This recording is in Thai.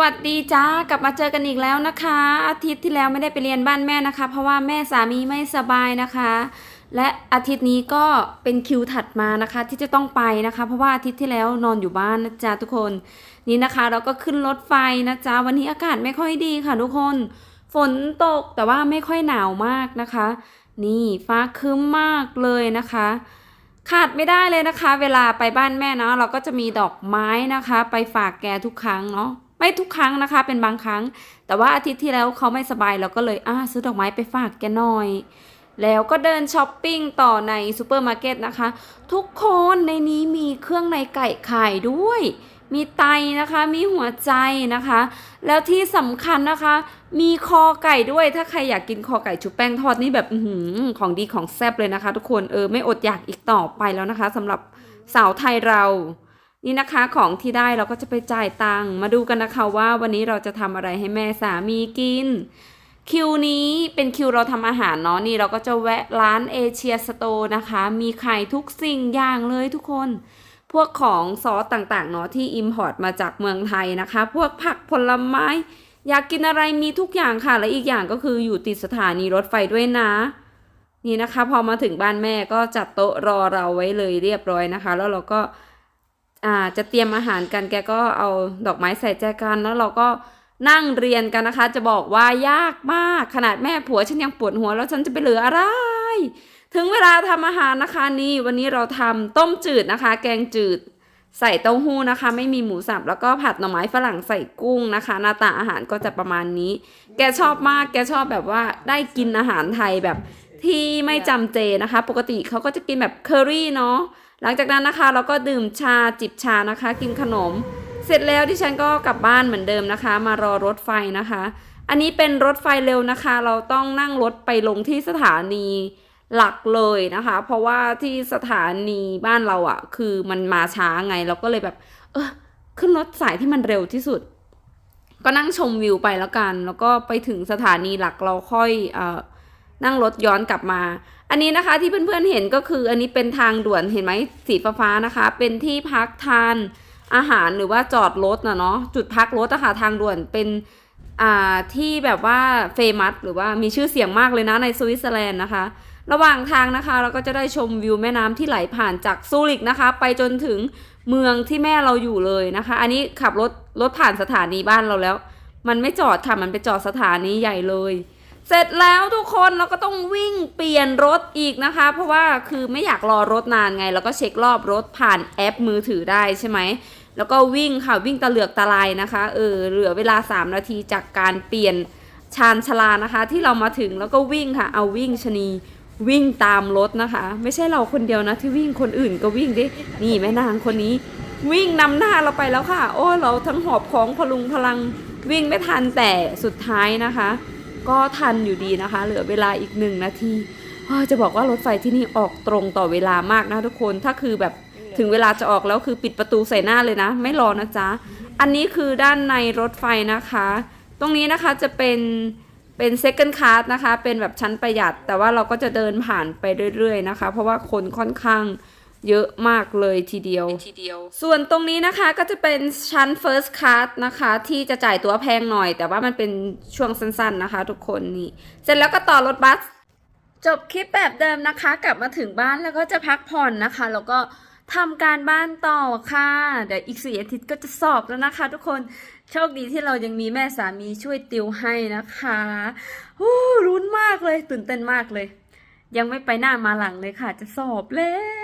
วัสดีจ้ากลับมาเจอกันอีกแล้วนะคะ อาทิตย์ที่แล้วไม่ได้ไปเรียนบ้านแม่นะคะ เพราะว่าแม่สามีไม่สบายนะคะ และอาทิตย์นี้ก็เป็นคิวถัดมานะคะ ที่จะต้องไปนะคะ เพราะว่าอาทิตย์ที่แล้วนอนอยู่บ้านนะจ๊ะทุกคนนี่นะคะ เราก็ขึ้นรถไฟนะจ๊ะวันนี้อากาศไม่ค่อยดีค่ะทุกคน ฝนตกแต่ว่าไม่ค่อยหนาวมากนะคะ นี่ฟ้าครึ้มมากเลยนะคะขาดไม่ได้เลยนะคะ เวลาไปบ้านแม่เนาะเราก็จะมีดอกไม้นะคะ ไปฝากแกทุกครั้งเนาะ ไม่ทุกครั้งนะคะ เป็นบางครั้ง แต่ว่าอาทิตย์ที่แล้วเขาไม่สบายเราก็เลยอ่าซื้อดอกไม้ไปฝากแกหน่อย แล้วก็เดินช้อปปิ้งต่อในซูเปอร์มาร์เก็ตนะคะ ทุกคนในนี้มีเครื่องในไก่ขายด้วย มีไตนะคะ มีหัวใจนะคะ แล้วที่สำคัญนะคะ มีคอไก่ด้วย ถ้าใครอยากกินคอไก่ชุบแป้งทอดนี่แบบอของดีของแซ่บเลยนะคะ ทุกคน เออไม่อดอยากอีกต่อไปแล้วนะคะสำหรับสาวไทยเรา นี่นะคะของที่ได้เราก็จะไปจ่ายตังค์มาดูกันนะคะว่าวันนี้เราจะทำอะไรให้แม่สามีกิน คิวนี้เป็นคิวเราทำอาหารเนาะนี่เราก็จะแวะร้านเอเชียสโตร์นะคะ มีขายทุกสิ่งอย่างเลยทุกคน พวกของซอสต่างๆเนาะที่อิมพอร์ตมาจากเมืองไทยนะคะ พวกผักผลไม้ อยากกินอะไรมีทุกอย่างค่ะ และอีกอย่างก็คืออยู่ติดสถานีรถไฟด้วยนะนี่นะคะ พอมาถึงบ้านแม่ก็จัดโต๊ะรอเราไว้เลยเรียบร้อยนะคะ แล้วเราก็ จะเตรียมอาหารกันแกก็เอาดอกไม้ใส่แจกัน แล้วเราก็นั่งเรียนกันนะคะ จะบอกว่ายากมากขนาดแม่ผัวฉันยังปวดหัวแล้วฉันจะไปเหลืออะไร ถึงเวลาทำอาหารนะคะนี่วันนี้เราทำต้มจืดนะคะ แกงจืดใส่เต้าหู้นะคะ ไม่มีหมูสับแล้วก็ผัดหน่อไม้ฝรั่งใส่กุ้งนะคะ หน้าตาอาหารก็จะประมาณนี้ แกชอบมากแกชอบแบบว่าได้กินอาหารไทยแบบที่ไม่จำเจนะคะ ปกติเขาก็จะกินแบบเคอรี่เนาะ หลังจากนั้นนะคะเราก็ดื่มชาจิบชานะคะ กินขนม เสร็จแล้วที่ฉันก็กลับบ้านเหมือนเดิมนะคะ มารอรถไฟนะคะ อันนี้เป็นรถไฟเร็วนะคะ เราต้องนั่งรถไปลงที่สถานีหลักเลยนะคะ เพราะว่าที่สถานีบ้านเราอะ่ะ คือมันมาช้าไงเราก็เลยแบบ เออขึ้นรถสายที่มันเร็วที่สุด ก็นั่งชมวิวไปแล้วกัน แล้วก็ไปถึงสถานีหลักเราค่อยเอ่อ นั่งรถย้อนกลับมา อันนี้นะคะที่เพื่อนๆเห็นก็คืออันนี้เป็นทางด่วนเห็นไหมสีฟ้าๆนะคะ เป็นที่พักทานอาหารหรือว่าจอดรถนะเนาะจุดพักรถอะค่ะทางด่วนเป็นอ่าที่แบบว่าเฟมัสหรือว่ามีชื่อเสียงมากเลยนะในสวิตเซอร์แลนด์นะคะ ระหว่างทางนะคะ เราก็จะได้ชมวิวแม่น้ำที่ไหลผ่านจากซูริกนะคะ ไปจนถึงเมืองที่แม่เราอยู่เลยนะคะ อันนี้ขับรถรถผ่านสถานีบ้านเราแล้ว มันไม่จอดค่ะมันไปจอดสถานีใหญ่เลย เสร็จแล้วทุกคนเราก็ต้องวิ่งเปลี่ยนรถอีกนะคะ เพราะว่าคือไม่อยากรอรถนานไง แล้วก็เช็ครอบรถผ่านแอปมือถือได้ใช่ไหม แล้วก็วิ่งค่ะวิ่งตะเหลือกตะลายนะคะเออเหลือเวลา 3 นาทีจากการเปลี่ยนชานชลานะคะ ที่เรามาถึงแล้วก็วิ่งค่ะ เอาวิ่งชนีวิ่งตามรถนะคะ ไม่ใช่เราคนเดียวนะที่วิ่งคนอื่นก็วิ่งดินี่แม่นางคนนี้ วิ่งนำหน้าเราไปแล้วค่ะ โอ้เราทั้งหอบของพลุงพลังวิ่งไม่ทันแต่สุดท้ายนะคะ ก็ทันอยู่ดีนะคะ เหลือเวลาอีกหนึ่งนาทีเฮ้ยจะบอกว่ารถไฟที่นี่ออกตรงต่อเวลามากนะทุกคนถ้าคือแบบถึงเวลาจะออกแล้วคือปิดประตูใส่หน้าเลยนะ ไม่รอนะจ๊ะ อันนี้คือด้านในรถไฟนะคะ ตรงนี้นะคะจะเป็นเป็น second class นะคะ เป็นแบบชั้นประหยัด แต่ว่าเราก็จะเดินผ่านไปเรื่อยๆนะคะ เพราะว่าคนค่อนข้าง เยอะมากเลยทีเดียวทีเดียว ส่วนตรงนี้นะคะก็จะเป็นชั้น first class นะคะ ที่จะจ่ายตั๋วแพงหน่อย แต่ว่ามันเป็นช่วงสั้นๆนะคะทุกคนนี่ เสร็จแล้วก็ต่อรถบัส จบคลิปแบบเดิมนะคะ กลับมาถึงบ้านแล้วก็จะพักผ่อนนะคะ แล้วก็ทำการบ้านต่อค่ะ เดี๋ยวอีกสี่อาทิตย์ก็จะสอบแล้วนะคะทุกคนโชคดีที่เรายังมีแม่สามีช่วยติวให้นะคะโอ้รุ้นมากเลยตื่นเต้นมากเลย ยังไม่ไปหน้ามาหลังเลยค่ะ จะสอบแล้ว